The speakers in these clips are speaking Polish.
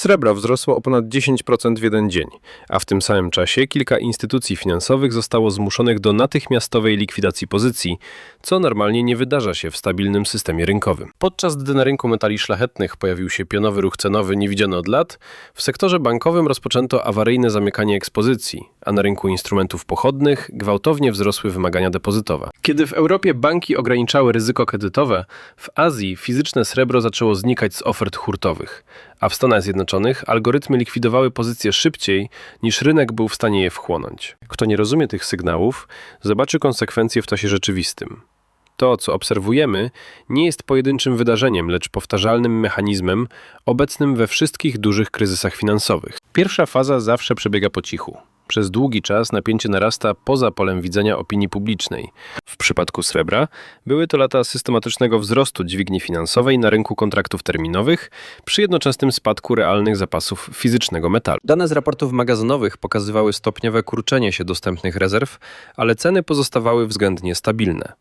Srebro wzrosło o ponad 10% w jeden dzień, a w tym samym czasie kilka instytucji finansowych zostało zmuszonych do natychmiastowej likwidacji pozycji, co normalnie nie wydarza się w stabilnym systemie rynkowym. Podczas gdy na rynku metali szlachetnych pojawił się pionowy ruch cenowy niewidziany od lat, w sektorze bankowym rozpoczęto awaryjne zamykanie ekspozycji, a na rynku instrumentów pochodnych gwałtownie wzrosły wymagania depozytowe. Kiedy w Europie banki ograniczały ryzyko kredytowe, w Azji fizyczne srebro zaczęło znikać z ofert hurtowych, a w Stanach Zjednoczonych algorytmy likwidowały pozycje szybciej niż rynek był w stanie je wchłonąć. Kto nie rozumie tych sygnałów, zobaczy konsekwencje w czasie rzeczywistym. To, co obserwujemy, nie jest pojedynczym wydarzeniem, lecz powtarzalnym mechanizmem obecnym we wszystkich dużych kryzysach finansowych. Pierwsza faza zawsze przebiega po cichu. Przez długi czas napięcie narasta poza polem widzenia opinii publicznej. W przypadku srebra były to lata systematycznego wzrostu dźwigni finansowej na rynku kontraktów terminowych przy jednoczesnym spadku realnych zapasów fizycznego metalu. Dane z raportów magazynowych pokazywały stopniowe kurczenie się dostępnych rezerw, ale ceny pozostawały względnie stabilne.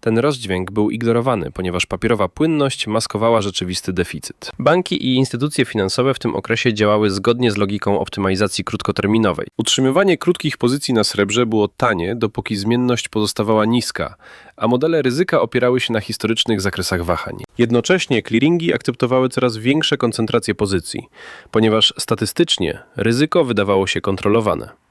Ten rozdźwięk był ignorowany, ponieważ papierowa płynność maskowała rzeczywisty deficyt. Banki i instytucje finansowe w tym okresie działały zgodnie z logiką optymalizacji krótkoterminowej. Utrzymywanie krótkich pozycji na srebrze było tanie, dopóki zmienność pozostawała niska, a modele ryzyka opierały się na historycznych zakresach wahań. Jednocześnie clearingi akceptowały coraz większe koncentracje pozycji, ponieważ statystycznie ryzyko wydawało się kontrolowane.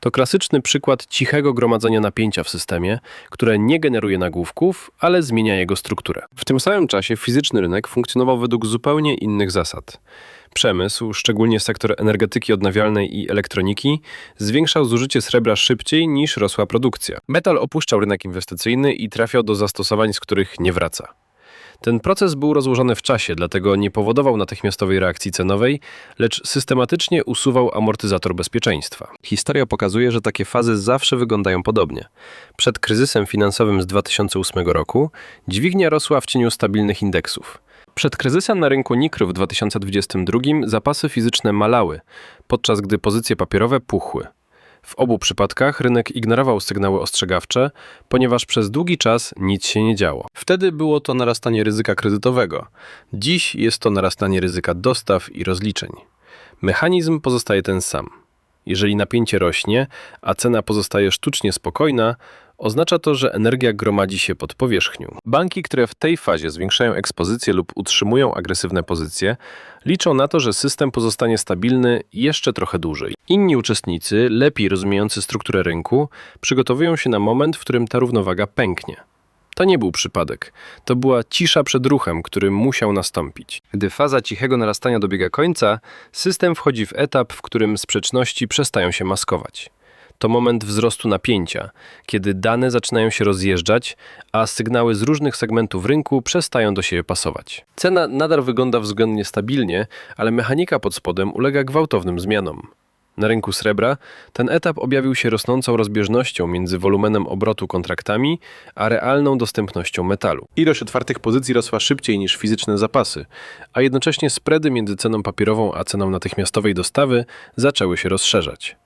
To klasyczny przykład cichego gromadzenia napięcia w systemie, które nie generuje nagłówków, ale zmienia jego strukturę. W tym samym czasie fizyczny rynek funkcjonował według zupełnie innych zasad. Przemysł, szczególnie sektor energetyki odnawialnej i elektroniki, zwiększał zużycie srebra szybciej niż rosła produkcja. Metal opuszczał rynek inwestycyjny i trafiał do zastosowań, z których nie wraca. Ten proces był rozłożony w czasie, dlatego nie powodował natychmiastowej reakcji cenowej, lecz systematycznie usuwał amortyzator bezpieczeństwa. Historia pokazuje, że takie fazy zawsze wyglądają podobnie. Przed kryzysem finansowym z 2008 roku dźwignia rosła w cieniu stabilnych indeksów. Przed kryzysem na rynku Nikry w 2022 zapasy fizyczne malały, podczas gdy pozycje papierowe puchły. W obu przypadkach rynek ignorował sygnały ostrzegawcze, ponieważ przez długi czas nic się nie działo. Wtedy było to narastanie ryzyka kredytowego. Dziś jest to narastanie ryzyka dostaw i rozliczeń. Mechanizm pozostaje ten sam. Jeżeli napięcie rośnie, a cena pozostaje sztucznie spokojna, oznacza to, że energia gromadzi się pod powierzchnią. Banki, które w tej fazie zwiększają ekspozycję lub utrzymują agresywne pozycje, liczą na to, że system pozostanie stabilny jeszcze trochę dłużej. Inni uczestnicy, lepiej rozumiejący strukturę rynku, przygotowują się na moment, w którym ta równowaga pęknie. To nie był przypadek. To była cisza przed ruchem, który musiał nastąpić. Gdy faza cichego narastania dobiega końca, system wchodzi w etap, w którym sprzeczności przestają się maskować. To moment wzrostu napięcia, kiedy dane zaczynają się rozjeżdżać, a sygnały z różnych segmentów rynku przestają do siebie pasować. Cena nadal wygląda względnie stabilnie, ale mechanika pod spodem ulega gwałtownym zmianom. Na rynku srebra ten etap objawił się rosnącą rozbieżnością między wolumenem obrotu kontraktami a realną dostępnością metalu. Ilość otwartych pozycji rosła szybciej niż fizyczne zapasy, a jednocześnie spready między ceną papierową a ceną natychmiastowej dostawy zaczęły się rozszerzać.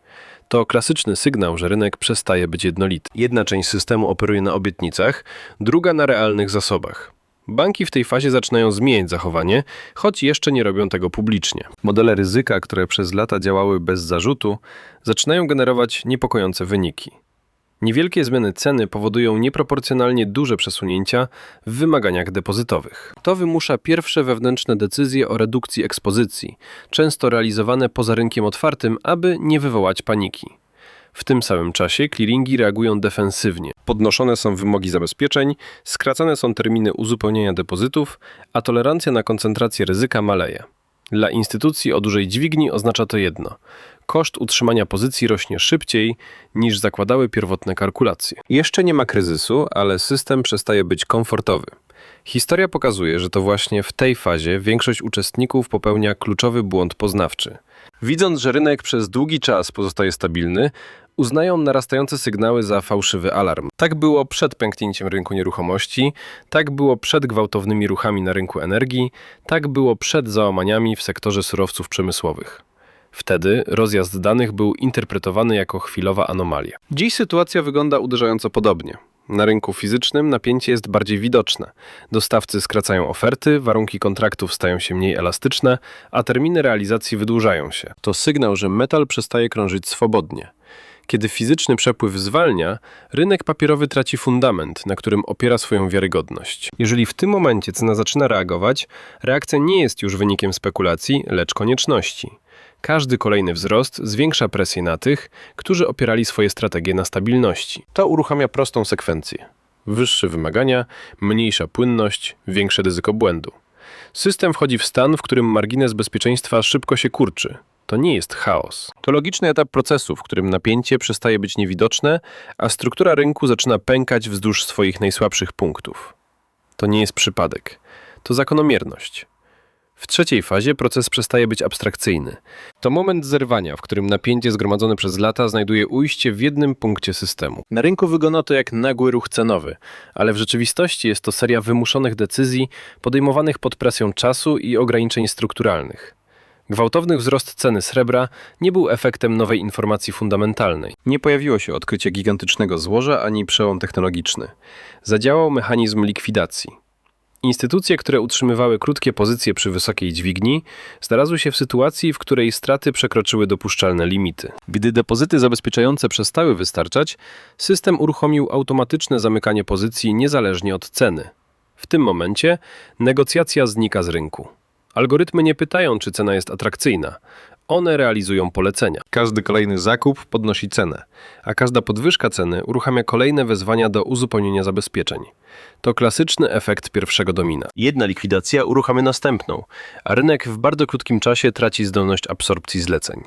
To klasyczny sygnał, że rynek przestaje być jednolity. Jedna część systemu operuje na obietnicach, druga na realnych zasobach. Banki w tej fazie zaczynają zmieniać zachowanie, choć jeszcze nie robią tego publicznie. Modele ryzyka, które przez lata działały bez zarzutu, zaczynają generować niepokojące wyniki. Niewielkie zmiany ceny powodują nieproporcjonalnie duże przesunięcia w wymaganiach depozytowych. To wymusza pierwsze wewnętrzne decyzje o redukcji ekspozycji, często realizowane poza rynkiem otwartym, aby nie wywołać paniki. W tym samym czasie clearingi reagują defensywnie. Podnoszone są wymogi zabezpieczeń, skracane są terminy uzupełnienia depozytów, a tolerancja na koncentrację ryzyka maleje. Dla instytucji o dużej dźwigni oznacza to jedno: koszt utrzymania pozycji rośnie szybciej niż zakładały pierwotne kalkulacje. Jeszcze nie ma kryzysu, ale system przestaje być komfortowy. Historia pokazuje, że to właśnie w tej fazie większość uczestników popełnia kluczowy błąd poznawczy. Widząc, że rynek przez długi czas pozostaje stabilny, uznają narastające sygnały za fałszywy alarm. Tak było przed pęknięciem rynku nieruchomości, tak było przed gwałtownymi ruchami na rynku energii, tak było przed załamaniami w sektorze surowców przemysłowych. Wtedy rozjazd danych był interpretowany jako chwilowa anomalia. Dziś sytuacja wygląda uderzająco podobnie. Na rynku fizycznym napięcie jest bardziej widoczne. Dostawcy skracają oferty, warunki kontraktów stają się mniej elastyczne, a terminy realizacji wydłużają się. To sygnał, że metal przestaje krążyć swobodnie. Kiedy fizyczny przepływ zwalnia, rynek papierowy traci fundament, na którym opiera swoją wiarygodność. Jeżeli w tym momencie cena zaczyna reagować, reakcja nie jest już wynikiem spekulacji, lecz konieczności. Każdy kolejny wzrost zwiększa presję na tych, którzy opierali swoje strategie na stabilności. To uruchamia prostą sekwencję. Wyższe wymagania, mniejsza płynność, większe ryzyko błędu. System wchodzi w stan, w którym margines bezpieczeństwa szybko się kurczy. To nie jest chaos. To logiczny etap procesu, w którym napięcie przestaje być niewidoczne, a struktura rynku zaczyna pękać wzdłuż swoich najsłabszych punktów. To nie jest przypadek. To zakonomierność. W trzeciej fazie proces przestaje być abstrakcyjny. To moment zerwania, w którym napięcie zgromadzone przez lata znajduje ujście w jednym punkcie systemu. Na rynku wygląda to jak nagły ruch cenowy, ale w rzeczywistości jest to seria wymuszonych decyzji podejmowanych pod presją czasu i ograniczeń strukturalnych. Gwałtowny wzrost ceny srebra nie był efektem nowej informacji fundamentalnej. Nie pojawiło się odkrycie gigantycznego złoża ani przełom technologiczny. Zadziałał mechanizm likwidacji. Instytucje, które utrzymywały krótkie pozycje przy wysokiej dźwigni, znalazły się w sytuacji, w której straty przekroczyły dopuszczalne limity. Gdy depozyty zabezpieczające przestały wystarczać, system uruchomił automatyczne zamykanie pozycji niezależnie od ceny. W tym momencie negocjacja znika z rynku. Algorytmy nie pytają, czy cena jest atrakcyjna. One realizują polecenia. Każdy kolejny zakup podnosi cenę, a każda podwyżka ceny uruchamia kolejne wezwania do uzupełnienia zabezpieczeń. To klasyczny efekt pierwszego domina. Jedna likwidacja uruchamia następną, a rynek w bardzo krótkim czasie traci zdolność absorpcji zleceń.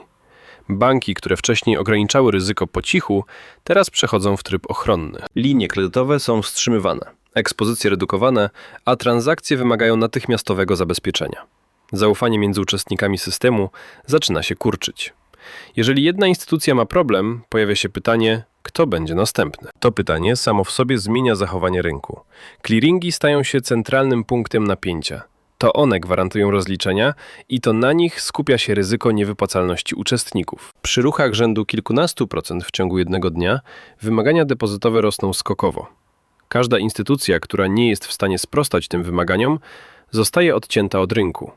Banki, które wcześniej ograniczały ryzyko po cichu, teraz przechodzą w tryb ochronny. Linie kredytowe są wstrzymywane, ekspozycje redukowane, a transakcje wymagają natychmiastowego zabezpieczenia. Zaufanie między uczestnikami systemu zaczyna się kurczyć. Jeżeli jedna instytucja ma problem, pojawia się pytanie, kto będzie następny. To pytanie samo w sobie zmienia zachowanie rynku. Clearingi stają się centralnym punktem napięcia. To one gwarantują rozliczenia i to na nich skupia się ryzyko niewypłacalności uczestników. Przy ruchach rzędu kilkunastu procent w ciągu jednego dnia wymagania depozytowe rosną skokowo. Każda instytucja, która nie jest w stanie sprostać tym wymaganiom, zostaje odcięta od rynku.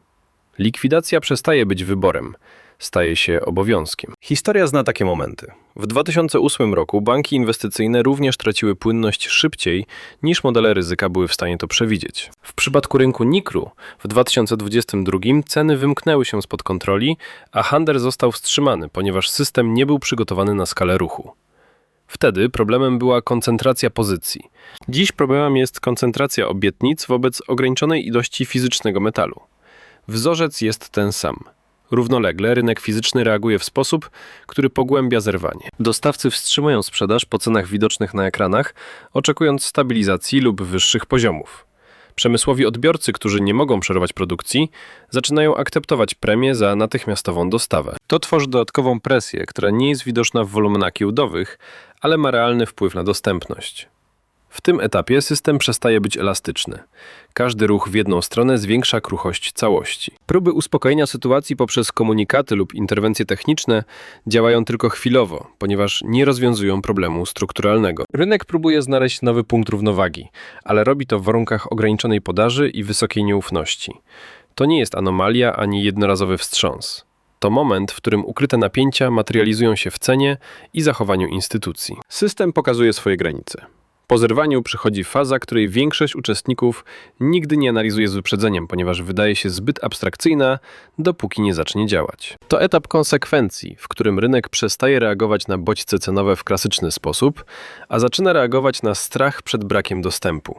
Likwidacja przestaje być wyborem, staje się obowiązkiem. Historia zna takie momenty. W 2008 roku banki inwestycyjne również traciły płynność szybciej niż modele ryzyka były w stanie to przewidzieć. W przypadku rynku Nikru w 2022 ceny wymknęły się spod kontroli, a handel został wstrzymany, ponieważ system nie był przygotowany na skalę ruchu. Wtedy problemem była koncentracja pozycji. Dziś problemem jest koncentracja obietnic wobec ograniczonej ilości fizycznego metalu. Wzorzec jest ten sam. Równolegle rynek fizyczny reaguje w sposób, który pogłębia zerwanie. Dostawcy wstrzymują sprzedaż po cenach widocznych na ekranach, oczekując stabilizacji lub wyższych poziomów. Przemysłowi odbiorcy, którzy nie mogą przerwać produkcji, zaczynają akceptować premię za natychmiastową dostawę. To tworzy dodatkową presję, która nie jest widoczna w wolumenach giełdowych, ale ma realny wpływ na dostępność. W tym etapie system przestaje być elastyczny. Każdy ruch w jedną stronę zwiększa kruchość całości. Próby uspokojenia sytuacji poprzez komunikaty lub interwencje techniczne działają tylko chwilowo, ponieważ nie rozwiązują problemu strukturalnego. Rynek próbuje znaleźć nowy punkt równowagi, ale robi to w warunkach ograniczonej podaży i wysokiej nieufności. To nie jest anomalia ani jednorazowy wstrząs. To moment, w którym ukryte napięcia materializują się w cenie i zachowaniu instytucji. System pokazuje swoje granice. Po zerwaniu przychodzi faza, której większość uczestników nigdy nie analizuje z wyprzedzeniem, ponieważ wydaje się zbyt abstrakcyjna, dopóki nie zacznie działać. To etap konsekwencji, w którym rynek przestaje reagować na bodźce cenowe w klasyczny sposób, a zaczyna reagować na strach przed brakiem dostępu.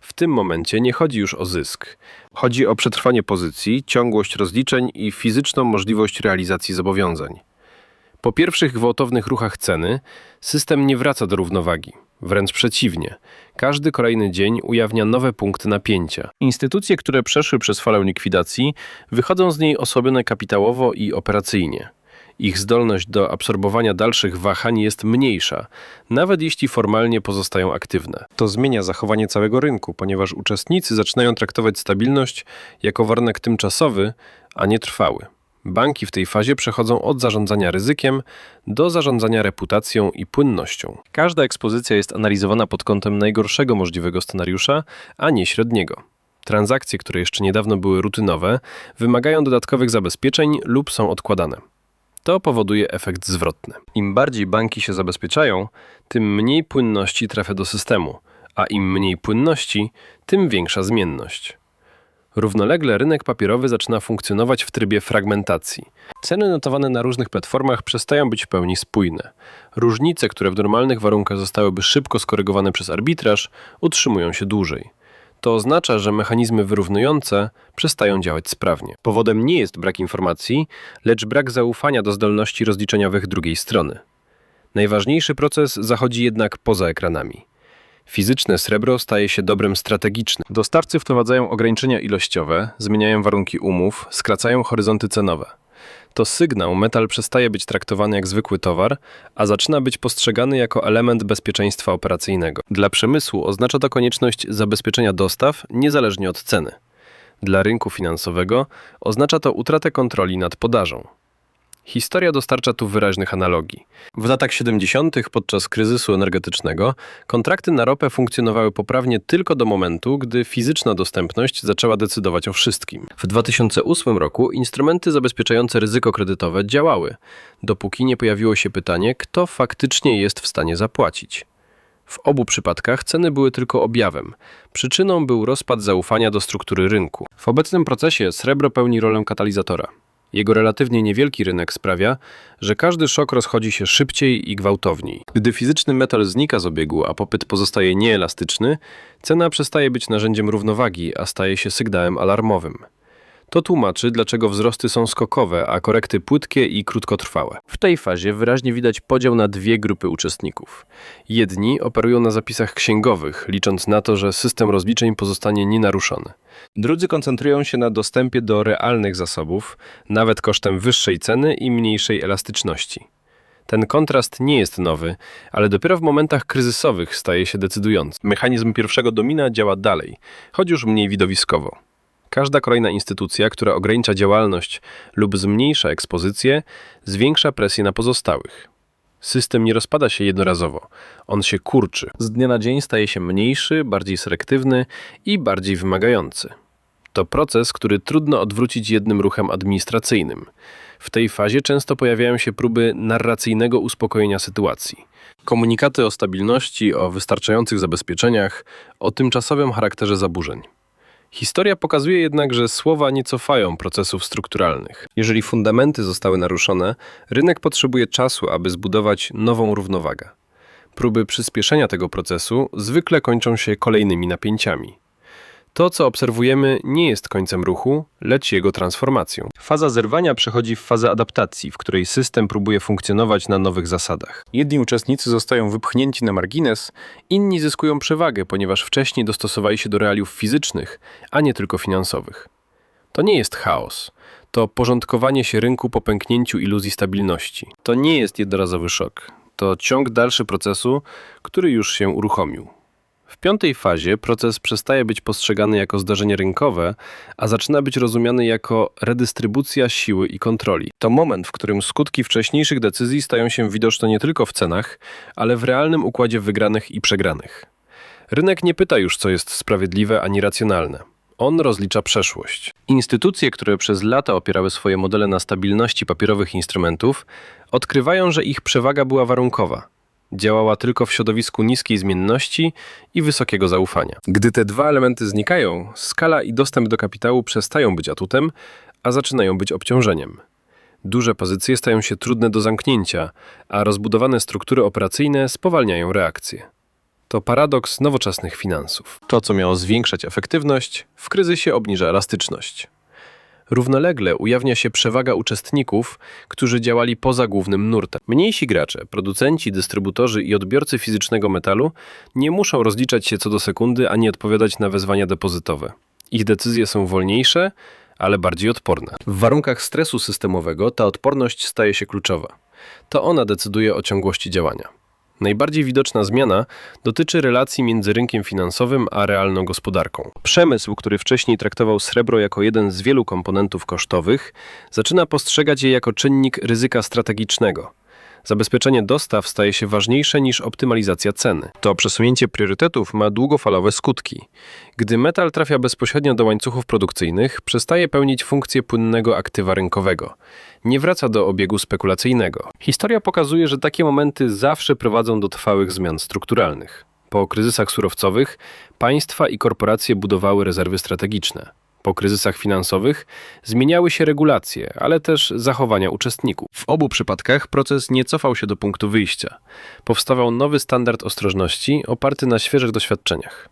W tym momencie nie chodzi już o zysk. Chodzi o przetrwanie pozycji, ciągłość rozliczeń i fizyczną możliwość realizacji zobowiązań. Po pierwszych gwałtownych ruchach ceny system nie wraca do równowagi. Wręcz przeciwnie. Każdy kolejny dzień ujawnia nowe punkty napięcia. Instytucje, które przeszły przez falę likwidacji, wychodzą z niej osłabione kapitałowo i operacyjnie. Ich zdolność do absorbowania dalszych wahań jest mniejsza, nawet jeśli formalnie pozostają aktywne. To zmienia zachowanie całego rynku, ponieważ uczestnicy zaczynają traktować stabilność jako warunek tymczasowy, a nie trwały. Banki w tej fazie przechodzą od zarządzania ryzykiem do zarządzania reputacją i płynnością. Każda ekspozycja jest analizowana pod kątem najgorszego możliwego scenariusza, a nie średniego. Transakcje, które jeszcze niedawno były rutynowe, wymagają dodatkowych zabezpieczeń lub są odkładane. To powoduje efekt zwrotny. Im bardziej banki się zabezpieczają, tym mniej płynności trafia do systemu, a im mniej płynności, tym większa zmienność. Równolegle rynek papierowy zaczyna funkcjonować w trybie fragmentacji. Ceny notowane na różnych platformach przestają być w pełni spójne. Różnice, które w normalnych warunkach zostałyby szybko skorygowane przez arbitraż, utrzymują się dłużej. To oznacza, że mechanizmy wyrównujące przestają działać sprawnie. Powodem nie jest brak informacji, lecz brak zaufania do zdolności rozliczeniowych drugiej strony. Najważniejszy proces zachodzi jednak poza ekranami. Fizyczne srebro staje się dobrem strategicznym. Dostawcy wprowadzają ograniczenia ilościowe, zmieniają warunki umów, skracają horyzonty cenowe. To sygnał, metal przestaje być traktowany jak zwykły towar, a zaczyna być postrzegany jako element bezpieczeństwa operacyjnego. Dla przemysłu oznacza to konieczność zabezpieczenia dostaw niezależnie od ceny. Dla rynku finansowego oznacza to utratę kontroli nad podażą. Historia dostarcza tu wyraźnych analogii. W latach 70. podczas kryzysu energetycznego kontrakty na ropę funkcjonowały poprawnie tylko do momentu, gdy fizyczna dostępność zaczęła decydować o wszystkim. W 2008 roku instrumenty zabezpieczające ryzyko kredytowe działały, dopóki nie pojawiło się pytanie, kto faktycznie jest w stanie zapłacić. W obu przypadkach ceny były tylko objawem. Przyczyną był rozpad zaufania do struktury rynku. W obecnym procesie srebro pełni rolę katalizatora. Jego relatywnie niewielki rynek sprawia, że każdy szok rozchodzi się szybciej i gwałtowniej. Gdy fizyczny metal znika z obiegu, a popyt pozostaje nieelastyczny, cena przestaje być narzędziem równowagi, a staje się sygnałem alarmowym. To tłumaczy, dlaczego wzrosty są skokowe, a korekty płytkie i krótkotrwałe. W tej fazie wyraźnie widać podział na dwie grupy uczestników. Jedni operują na zapisach księgowych, licząc na to, że system rozliczeń pozostanie nienaruszony. Drudzy koncentrują się na dostępie do realnych zasobów, nawet kosztem wyższej ceny i mniejszej elastyczności. Ten kontrast nie jest nowy, ale dopiero w momentach kryzysowych staje się decydujący. Mechanizm pierwszego domina działa dalej, choć już mniej widowiskowo. Każda kolejna instytucja, która ogranicza działalność lub zmniejsza ekspozycję, zwiększa presję na pozostałych. System nie rozpada się jednorazowo, on się kurczy. Z dnia na dzień staje się mniejszy, bardziej selektywny i bardziej wymagający. To proces, który trudno odwrócić jednym ruchem administracyjnym. W tej fazie często pojawiają się próby narracyjnego uspokojenia sytuacji. Komunikaty o stabilności, o wystarczających zabezpieczeniach, o tymczasowym charakterze zaburzeń. Historia pokazuje jednak, że słowa nie cofają procesów strukturalnych. Jeżeli fundamenty zostały naruszone, rynek potrzebuje czasu, aby zbudować nową równowagę. Próby przyspieszenia tego procesu zwykle kończą się kolejnymi napięciami. To, co obserwujemy, nie jest końcem ruchu, lecz jego transformacją. Faza zerwania przechodzi w fazę adaptacji, w której system próbuje funkcjonować na nowych zasadach. Jedni uczestnicy zostają wypchnięci na margines, inni zyskują przewagę, ponieważ wcześniej dostosowali się do realiów fizycznych, a nie tylko finansowych. To nie jest chaos. To porządkowanie się rynku po pęknięciu iluzji stabilności. To nie jest jednorazowy szok. To ciąg dalszy procesu, który już się uruchomił. W piątej fazie proces przestaje być postrzegany jako zdarzenie rynkowe, a zaczyna być rozumiany jako redystrybucja siły i kontroli. To moment, w którym skutki wcześniejszych decyzji stają się widoczne nie tylko w cenach, ale w realnym układzie wygranych i przegranych. Rynek nie pyta już, co jest sprawiedliwe ani racjonalne. On rozlicza przeszłość. Instytucje, które przez lata opierały swoje modele na stabilności papierowych instrumentów, odkrywają, że ich przewaga była warunkowa. Działała tylko w środowisku niskiej zmienności i wysokiego zaufania. Gdy te dwa elementy znikają, skala i dostęp do kapitału przestają być atutem, a zaczynają być obciążeniem. Duże pozycje stają się trudne do zamknięcia, a rozbudowane struktury operacyjne spowalniają reakcję. To paradoks nowoczesnych finansów. To, co miało zwiększać efektywność, w kryzysie obniża elastyczność. Równolegle ujawnia się przewaga uczestników, którzy działali poza głównym nurtem. Mniejsi gracze, producenci, dystrybutorzy i odbiorcy fizycznego metalu nie muszą rozliczać się co do sekundy ani odpowiadać na wezwania depozytowe. Ich decyzje są wolniejsze, ale bardziej odporne. W warunkach stresu systemowego ta odporność staje się kluczowa. To ona decyduje o ciągłości działania. Najbardziej widoczna zmiana dotyczy relacji między rynkiem finansowym a realną gospodarką. Przemysł, który wcześniej traktował srebro jako jeden z wielu komponentów kosztowych, zaczyna postrzegać je jako czynnik ryzyka strategicznego. Zabezpieczenie dostaw staje się ważniejsze niż optymalizacja ceny. To przesunięcie priorytetów ma długofalowe skutki. Gdy metal trafia bezpośrednio do łańcuchów produkcyjnych, przestaje pełnić funkcję płynnego aktywa rynkowego. Nie wraca do obiegu spekulacyjnego. Historia pokazuje, że takie momenty zawsze prowadzą do trwałych zmian strukturalnych. Po kryzysach surowcowych państwa i korporacje budowały rezerwy strategiczne. Po kryzysach finansowych zmieniały się regulacje, ale też zachowania uczestników. W obu przypadkach proces nie cofał się do punktu wyjścia. Powstawał nowy standard ostrożności oparty na świeżych doświadczeniach.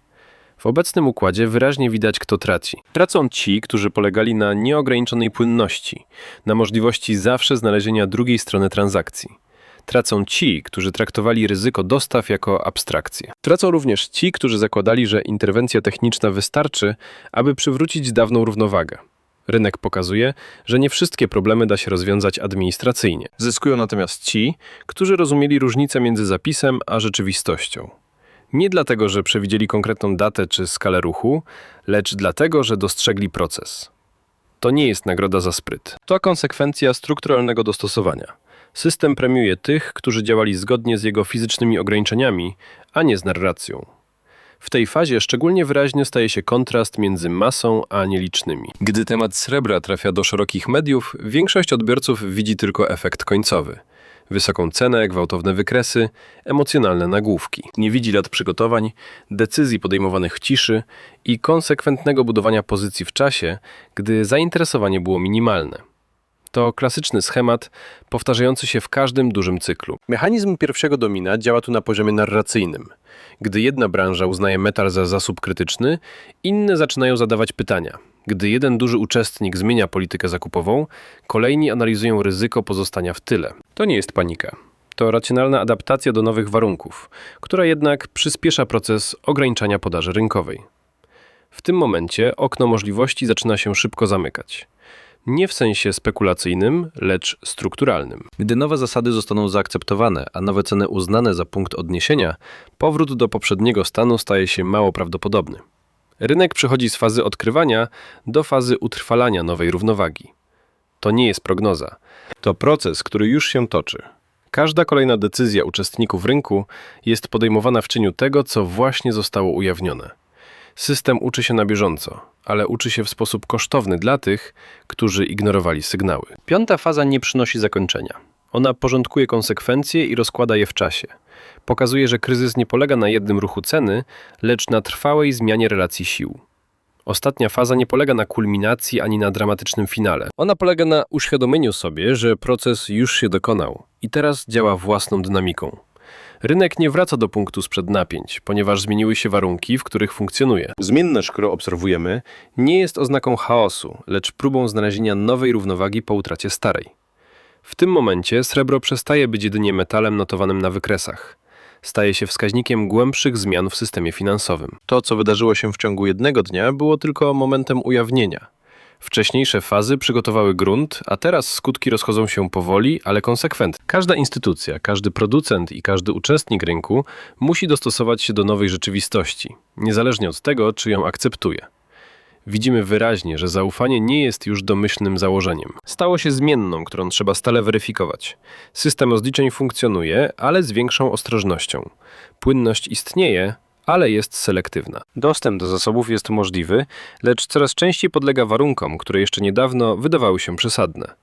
W obecnym układzie wyraźnie widać, kto traci. Tracą ci, którzy polegali na nieograniczonej płynności, na możliwości zawsze znalezienia drugiej strony transakcji. Tracą ci, którzy traktowali ryzyko dostaw jako abstrakcję. Tracą również ci, którzy zakładali, że interwencja techniczna wystarczy, aby przywrócić dawną równowagę. Rynek pokazuje, że nie wszystkie problemy da się rozwiązać administracyjnie. Zyskują natomiast ci, którzy rozumieli różnicę między zapisem a rzeczywistością. Nie dlatego, że przewidzieli konkretną datę czy skalę ruchu, lecz dlatego, że dostrzegli proces. To nie jest nagroda za spryt. To konsekwencja strukturalnego dostosowania. System premiuje tych, którzy działali zgodnie z jego fizycznymi ograniczeniami, a nie z narracją. W tej fazie szczególnie wyraźny staje się kontrast między masą a nielicznymi. Gdy temat srebra trafia do szerokich mediów, większość odbiorców widzi tylko efekt końcowy. Wysoką cenę, gwałtowne wykresy, emocjonalne nagłówki. Nie widzi lat przygotowań, decyzji podejmowanych w ciszy i konsekwentnego budowania pozycji w czasie, gdy zainteresowanie było minimalne. To klasyczny schemat powtarzający się w każdym dużym cyklu. Mechanizm pierwszego domina działa tu na poziomie narracyjnym. Gdy jedna branża uznaje metal za zasób krytyczny, inne zaczynają zadawać pytania. Gdy jeden duży uczestnik zmienia politykę zakupową, kolejni analizują ryzyko pozostania w tyle. To nie jest panika. To racjonalna adaptacja do nowych warunków, która jednak przyspiesza proces ograniczania podaży rynkowej. W tym momencie okno możliwości zaczyna się szybko zamykać nie w sensie spekulacyjnym, lecz strukturalnym. Gdy nowe zasady zostaną zaakceptowane, a nowe ceny uznane za punkt odniesienia, powrót do poprzedniego stanu staje się mało prawdopodobny. Rynek przechodzi z fazy odkrywania do fazy utrwalania nowej równowagi. To nie jest prognoza. To proces, który już się toczy. Każda kolejna decyzja uczestników rynku jest podejmowana w cieniu tego, co właśnie zostało ujawnione. System uczy się na bieżąco, ale uczy się w sposób kosztowny dla tych, którzy ignorowali sygnały. Piąta faza nie przynosi zakończenia. Ona porządkuje konsekwencje i rozkłada je w czasie. Pokazuje, że kryzys nie polega na jednym ruchu ceny, lecz na trwałej zmianie relacji sił. Ostatnia faza nie polega na kulminacji ani na dramatycznym finale. Ona polega na uświadomieniu sobie, że proces już się dokonał i teraz działa własną dynamiką. Rynek nie wraca do punktu sprzed napięć, ponieważ zmieniły się warunki, w których funkcjonuje. Zmienność, którą obserwujemy, nie jest oznaką chaosu, lecz próbą znalezienia nowej równowagi po utracie starej. W tym momencie srebro przestaje być jedynie metalem notowanym na wykresach. Staje się wskaźnikiem głębszych zmian w systemie finansowym. To, co wydarzyło się w ciągu jednego dnia, było tylko momentem ujawnienia. Wcześniejsze fazy przygotowały grunt, a teraz skutki rozchodzą się powoli, ale konsekwentnie. Każda instytucja, każdy producent i każdy uczestnik rynku musi dostosować się do nowej rzeczywistości, niezależnie od tego, czy ją akceptuje. Widzimy wyraźnie, że zaufanie nie jest już domyślnym założeniem. Stało się zmienną, którą trzeba stale weryfikować. System rozliczeń funkcjonuje, ale z większą ostrożnością. Płynność istnieje, ale jest selektywna. Dostęp do zasobów jest możliwy, lecz coraz częściej podlega warunkom, które jeszcze niedawno wydawały się przesadne.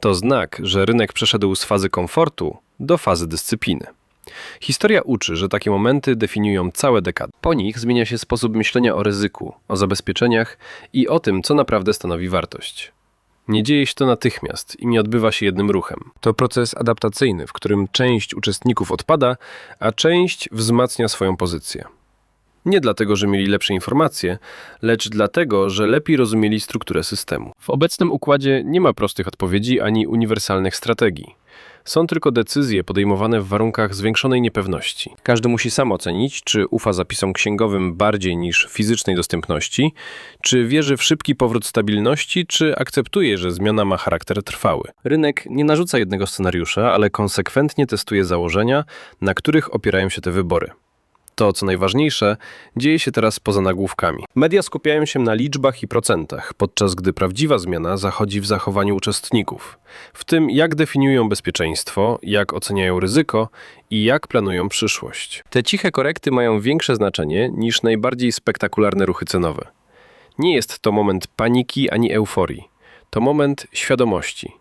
To znak, że rynek przeszedł z fazy komfortu do fazy dyscypliny. Historia uczy, że takie momenty definiują całe dekady. Po nich zmienia się sposób myślenia o ryzyku, o zabezpieczeniach i o tym, co naprawdę stanowi wartość. Nie dzieje się to natychmiast i nie odbywa się jednym ruchem. To proces adaptacyjny, w którym część uczestników odpada, a część wzmacnia swoją pozycję. Nie dlatego, że mieli lepsze informacje, lecz dlatego, że lepiej rozumieli strukturę systemu. W obecnym układzie nie ma prostych odpowiedzi ani uniwersalnych strategii. Są tylko decyzje podejmowane w warunkach zwiększonej niepewności. Każdy musi sam ocenić, czy ufa zapisom księgowym bardziej niż fizycznej dostępności, czy wierzy w szybki powrót stabilności, czy akceptuje, że zmiana ma charakter trwały. Rynek nie narzuca jednego scenariusza, ale konsekwentnie testuje założenia, na których opierają się te wybory. To, co najważniejsze, dzieje się teraz poza nagłówkami. Media skupiają się na liczbach i procentach, podczas gdy prawdziwa zmiana zachodzi w zachowaniu uczestników. W tym, jak definiują bezpieczeństwo, jak oceniają ryzyko i jak planują przyszłość. Te ciche korekty mają większe znaczenie niż najbardziej spektakularne ruchy cenowe. Nie jest to moment paniki ani euforii. To moment świadomości.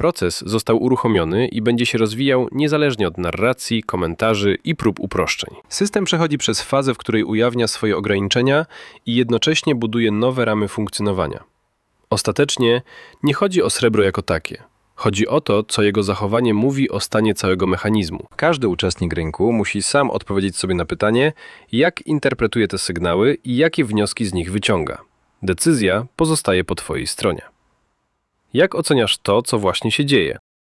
Proces został uruchomiony i będzie się rozwijał niezależnie od narracji, komentarzy i prób uproszczeń. System przechodzi przez fazę, w której ujawnia swoje ograniczenia i jednocześnie buduje nowe ramy funkcjonowania. Ostatecznie nie chodzi o srebro jako takie. Chodzi o to, co jego zachowanie mówi o stanie całego mechanizmu. Każdy uczestnik rynku musi sam odpowiedzieć sobie na pytanie, jak interpretuje te sygnały i jakie wnioski z nich wyciąga. Decyzja pozostaje po Twojej stronie. Jak oceniasz to, co właśnie się dzieje?